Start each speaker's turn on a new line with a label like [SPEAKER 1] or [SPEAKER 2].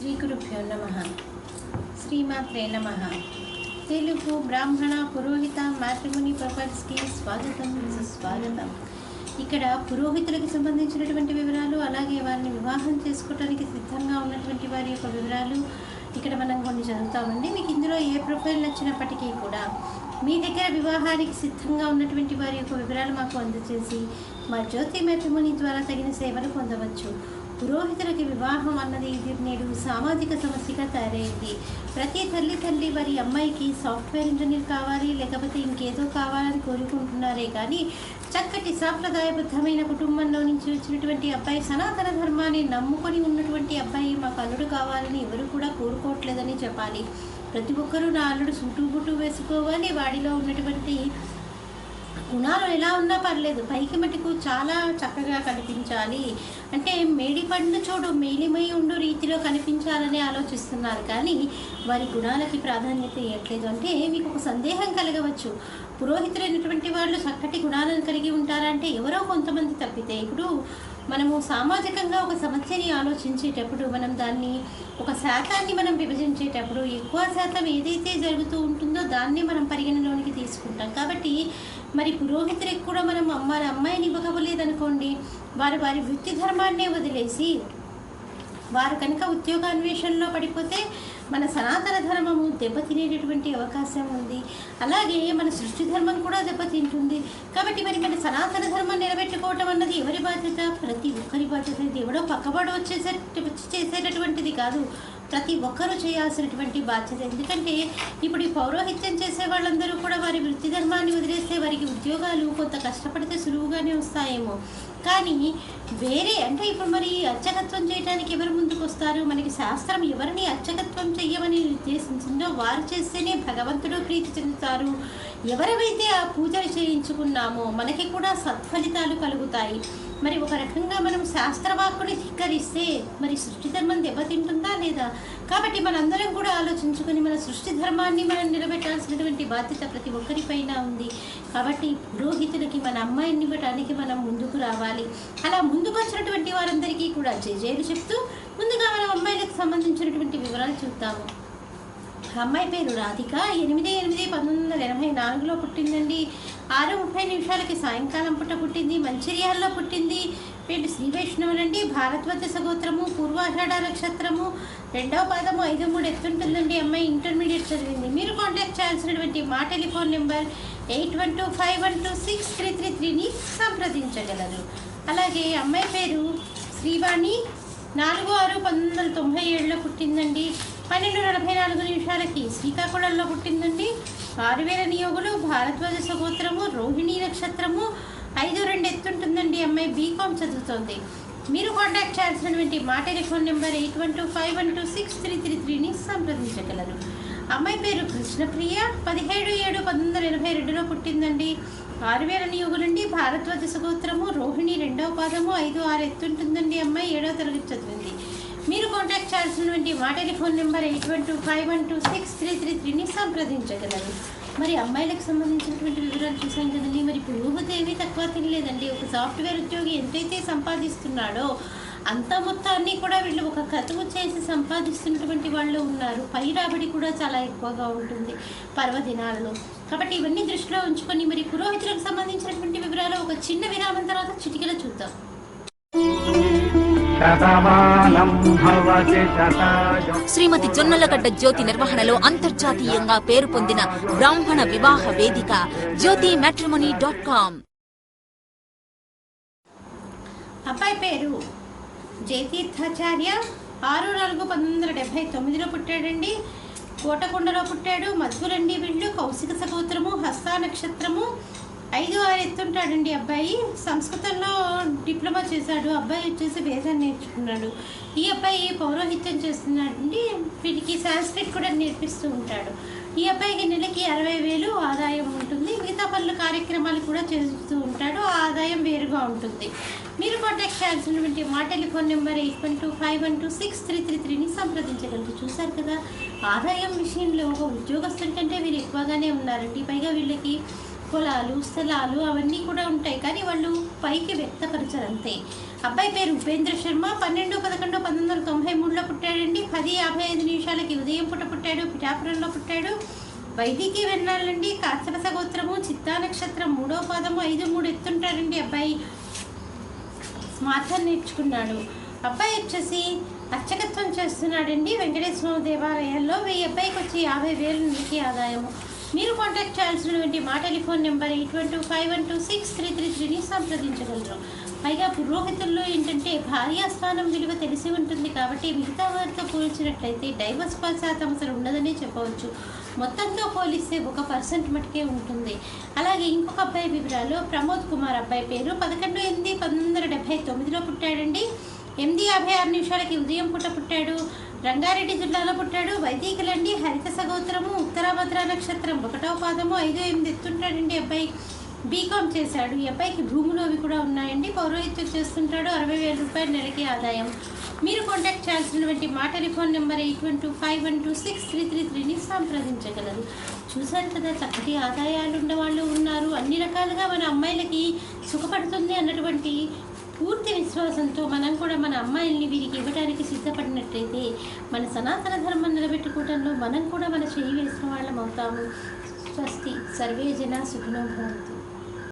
[SPEAKER 1] శ్రీ గురుభ్యో నమ. శ్రీమాత్రే నమ. తెలుగు బ్రాహ్మణ పురోహిత మ్యాట్రిమోని ప్రొఫైల్స్కి స్వాగతం సుస్వాగతం. ఇక్కడ పురోహితులకు సంబంధించినటువంటి వివరాలు అలాగే వారిని వివాహం చేసుకోవడానికి సిద్ధంగా ఉన్నటువంటి వారి యొక్క వివరాలు ఇక్కడ మనం కొన్ని చదువుతామండి. మీకు ఇందులో ఏ ప్రొఫైల్ నచ్చినప్పటికీ కూడా మీ దగ్గర వివాహానికి సిద్ధంగా ఉన్నటువంటి వారి యొక్క వివరాలు మాకు అందజేసి మా జ్యోతి మ్యాట్రిమోని ద్వారా తగిన సేవలు పొందవచ్చు. పురోహితులకి వివాహం అన్నది ఇది నేడు సామాజిక సమస్యగా తయారైంది. ప్రతి తల్లి తల్లి వారి అమ్మాయికి సాఫ్ట్వేర్ ఇంజనీర్ కావాలి లేకపోతే ఇంకేదో కావాలని కోరుకుంటున్నారే కానీ చక్కటి సాంప్రదాయబద్ధమైన కుటుంబంలో నుంచి వచ్చినటువంటి అబ్బాయి సనాతన ధర్మాన్ని నమ్ముకొని ఉన్నటువంటి అబ్బాయి మాకు అల్లుడు కావాలని ఎవరు కూడా కోరుకోవట్లేదని చెప్పాలి. ప్రతి ఒక్కరూ నా అల్లుడు సూటు వేసుకోవాలి వాడిలో ఉన్నటువంటి గుణాలు ఎలా ఉన్నా పర్లేదు. పైకి మటుకు చాలా చక్కగా కనిపించాలి. అంటే మేడి పండు చూడు మేలిమై ఉండు రీతిలో కనిపించాలని ఆలోచిస్తున్నారు. కానీ వారి గుణాలకి ప్రాధాన్యత ఇవ్వట్లేదు అంటే మీకు ఒక సందేహం కలగవచ్చు. పురోహితులైనటువంటి వాళ్ళు చక్కటి గుణాలను కలిగి ఉంటారంటే ఎవరో కొంతమంది తప్పితే ఇప్పుడు మనము సామాజికంగా ఒక సమస్యని ఆలోచించేటప్పుడు మనం దాన్ని ఒక శాతాన్ని మనం విభజించేటప్పుడు ఎక్కువ శాతం ఏదైతే జరుగుతూ ఉంటుందో దాన్ని మనం పరిగణలోనికి తీసుకుంటాం. కాబట్టి మరి పురోహితులకు కూడా మనం అమ్మ అమ్మాయిని ఇవ్వకపోలేదనుకోండి వారు వారి వృత్తి ధర్మాన్నే వదిలేసి వారు కనుక ఉద్యోగాన్వేషణలో పడిపోతే మన సనాతన ధర్మము దెబ్బతినేటటువంటి అవకాశం ఉంది. అలాగే మన సృష్టి ధర్మం కూడా దెబ్బతింటుంది. కాబట్టి మరి మన సనాతన ధర్మం నిలబెట్టుకోవటం అన్నది ఎవరి బాధ్యత? ప్రతి ఒక్కరి బాధ్యత. ఇది ఎవడో పక్కబడి వచ్చేసే వచ్చి చేసేటటువంటిది కాదు. ప్రతి ఒక్కరూ చేయాల్సినటువంటి బాధ్యత. ఎందుకంటే ఇప్పుడు ఈ పౌరోహిత్యం చేసే వాళ్ళందరూ కూడా వారి వృత్తి ధర్మాన్ని వదిలేస్తే వారికి ఉద్యోగాలు కొంత కష్టపడితే సులువుగానే వస్తాయేమో. కానీ వేరే అంటే ఇప్పుడు మరి అర్చకత్వం చేయడానికి ఎవరు ముందుకు వస్తారు మనకి శాస్త్రం ఎవరిని అర్చకత్వం చెయ్యమని నిర్దేశించిందో వారు చేస్తేనే భగవంతుడు ప్రీతి చెందుతారు. ఎవరైతే ఆ పూజలు చేయించుకున్నామో మనకి కూడా సత్ఫలితాలు కలుగుతాయి. మరి ఒక రకంగా మనం శాస్త్రవాక్కుని ధిక్కరిస్తే మరి సృష్టి ధర్మం దెబ్బతింటుందా లేదా? కాబట్టి మనందరం కూడా ఆలోచించుకొని మన సృష్టి ధర్మాన్ని మనం నిలబెట్టాల్సినటువంటి బాధ్యత ప్రతి ఒక్కరిపైన ఉంది. కాబట్టి పురోహితులకి మన అమ్మాయిని ఇవ్వటానికి మనం ముందుకు రావాలి. అలా ముందుకు వచ్చినటువంటి వారందరికీ కూడా జయజయలు చెప్తూ ముందుగా మనం అమ్మాయిలకు సంబంధించినటువంటి వివరాలు చూద్దాము. అమ్మాయి పేరు రాధిక. ఎనిమిది ఎనిమిది పంతొమ్మిది వందల ఎనభై నాలుగులో పుట్టిందండి. ఆరు ముప్పై నిమిషాలకి సాయంకాలం పుట్ట పుట్టింది. మంచిర్యాలలో పుట్టింది. వీళ్ళు శ్రీ వైష్ణవులండి. భారద్వాజ సగోత్రము పూర్వాషాఢ నక్షత్రము. రెండవ పాదము ఐదు మూడు ఎత్తుంటుందండి. అమ్మాయి ఇంటర్మీడియట్ చదివింది. మీరు కాంటాక్ట్ చేయాల్సినటువంటి మా telephone number eight one two five one two six three three త్రీని సంప్రదించగలరు. అలాగే అమ్మాయి పేరు శ్రీవాణి. నాలుగు ఆరు పంతొమ్మిది వందల తొంభై ఏడులో పుట్టిందండి. పన్నెండు నలభై నాలుగు నిమిషాలకి శ్రీకాకుళంలో పుట్టిందండి. ఆరు వేల నియోగులు భారద్వాజ సగోత్రము రోహిణి నక్షత్రము ఐదు రెండు ఎత్తుంటుందండి. అమ్మాయి బీకామ్ చదువుతోంది. మీరు కాంటాక్ట్ చేయాల్సినటువంటి మా telephone number eight one two five one two six three three త్రీని సంప్రదించగలరు. అమ్మాయి పేరు కృష్ణప్రియ. పదిహేడు ఏడు పంతొమ్మిది వందల ఎనభై రెండులో పుట్టిందండి. ఆరు వేల నియోగులండి. భారద్వాజ సగోత్రము రోహిణి రెండవ పాదము ఐదు ఆరు ఎత్తుంటుందండి. అమ్మాయి ఏడవ తరగతి చదివింది. మీరు కాంటాక్ట్ చేయాల్సినటువంటి మా telephone number eight one two five one two six three three త్రీని సంప్రదించగలరు. మరి అమ్మాయిలకు సంబంధించినటువంటి వివరాలు చూసాం కదండి. మరి పురోగతి ఏమీ తక్కువ తినలేదండి. ఒక సాఫ్ట్వేర్ ఉద్యోగి ఎంతైతే సంపాదిస్తున్నాడో అంత మొత్తాన్ని కూడా వీళ్ళు ఒక ఖర్చు చేసి సంపాదిస్తున్నటువంటి వాళ్ళు ఉన్నారు. పై రాబడి కూడా చాలా ఎక్కువగా ఉంటుంది పర్వదినాలలో. కాబట్టి ఇవన్నీ దృష్టిలో ఉంచుకొని మరి పురోహితులకు సంబంధించినటువంటి వివరాలు ఒక చిన్న విరామం తర్వాత చిటికలో చూద్దాం.
[SPEAKER 2] శ్రీమతి జొన్నలగడ్డ జ్యోతి నిర్వహణలో అంతర్జాతీయంగా పేరు పొందిన బ్రాహ్మణ వివాహ వేదిక జ్యోతి మ్యాట్రిమోనీ డాట్ కామ్
[SPEAKER 1] అబ్బాయి పేరు జయతీర్థాచార్య. ఆరు నాలుగు పంతొమ్మిది వందల డెబ్భై తొమ్మిదిలో పుట్టాడండి. కోటకొండలో పుట్టాడు. మధురండి వీళ్ళు. కౌశిక సగోత్రము హస్త నక్షత్రము. ఐదు ఆరు ఎత్తుంటాడండి అబ్బాయి. సంస్కృతంలో డిప్లొమా చేశాడు. అబ్బాయి వచ్చేసి వేదం నేర్చుకున్నాడు. ఈ అబ్బాయి పౌరోహిత్యం చేస్తున్నాడండి. వీడికి సాంస్క్రిట్ కూడా నేర్పిస్తూ ఉంటాడు. ఈ అబ్బాయికి నెలకి అరవై వేలు ఆదాయం ఉంటుంది. మిగతా పనులు కార్యక్రమాలు కూడా చేస్తూ ఉంటాడు. ఆ ఆదాయం వేరుగా ఉంటుంది. మీరు కాంటాక్ట్ చేయాల్సినటువంటి మా telephone number eight one two five one two six three three త్రీని సంప్రదించగలరు. చూశారు కదా ఆదాయం విషయంలో ఒక ఉద్యోగస్తుల కంటే వీరు ఎక్కువగానే ఉన్నారండి పైగా వీళ్ళకి పొలాలు స్థలాలు అవన్నీ కూడా ఉంటాయి. కానీ వాళ్ళు పైకి వ్యక్తపరచరు అంతే. అబ్బాయి పేరు ఉపేంద్ర శర్మ పన్నెండు పదకొండు పంతొమ్మిది వందల తొంభై మూడులో పుట్టాడండి. పది యాభై ఐదు నిమిషాలకి ఉదయం పూట పుట్టాడు పిఠాపురంలో పుట్టాడు. వైదికి వెన్నాళ్ళండి కాశ్యపస గోత్రము చిత్తా నక్షత్రం మూడో పాదము ఐదు మూడు ఎత్తుంటాడండి అబ్బాయి. స్మార్థం నేర్చుకున్నాడు. అబ్బాయి వచ్చేసి అర్చకత్వం చేస్తున్నాడండి. వెంకటేశ్వర దేవాలయాల్లో వెయ్యి అబ్బాయికి వచ్చి యాభై వేలు నుంచి ఆదాయము. మీరు కాంటాక్ట్ చేయాల్సినటువంటి మా telephone number eight one two five one two six three three త్రీని సంప్రదించగలరు. పైగా పురోహితుల్లో ఏంటంటే భార్యాస్థానం విలువ తెలిసి ఉంటుంది కాబట్టి మిగతా వారితో పోల్చినట్లయితే డైవర్స్ శాతం అసలు ఉండదనే చెప్పవచ్చు. మొత్తంతో పోలిస్తే ఒక పర్సెంట్ మటుకే ఉంటుంది. అలాగే ఇంకొక అబ్బాయి వివరాలు ప్రమోద్ కుమార్ అబ్బాయి పేరు పదకొండు ఎనిమిది పంతొమ్మిది వందల డెబ్బై తొమ్మిదిలో పుట్టాడండి. ఎనిమిది యాభై ఆరు నిమిషాలకి ఉదయం పూట పుట్టాడు. రంగారెడ్డి జిల్లాలో పుట్టాడు. వైదికులండి. హరిత సగోత్రము ఉత్తరాభద్ర నక్షత్రం. ఒకటో పాదము ఐదో ఎనిమిది ఎత్తుంటాడండి అబ్బాయి. బీకామ్ చేశాడు. ఈ అబ్బాయికి భూములు అవి కూడా ఉన్నాయండి. పౌరోహిత్యం చేస్తుంటాడు. అరవై వేల రూపాయల నెలకి ఆదాయం. మీరు కాంటాక్ట్ చేయాల్సినటువంటి మా telephone number eight one two five one two six three three త్రీని సంప్రదించగలరు. చూశారు కదా చక్కటి ఆదాయాలు ఉన్నవాళ్ళు ఉన్నారు. అన్ని రకాలుగా మన అమ్మాయిలకి సుఖపడుతుంది అన్నటువంటి పూర్తి విశ్వాసంతో మనం కూడా మన అమ్మాయిల్ని వీరికి ఇవ్వడానికి సిద్ధపడినట్లయితే మన సనాతన ధర్మం నిలబెట్టుకోవడంలో మనం కూడా మన చేయి వేసిన వాళ్ళం అవుతాము. స్వస్తి. సర్వే జన సుఖినో భవంతు.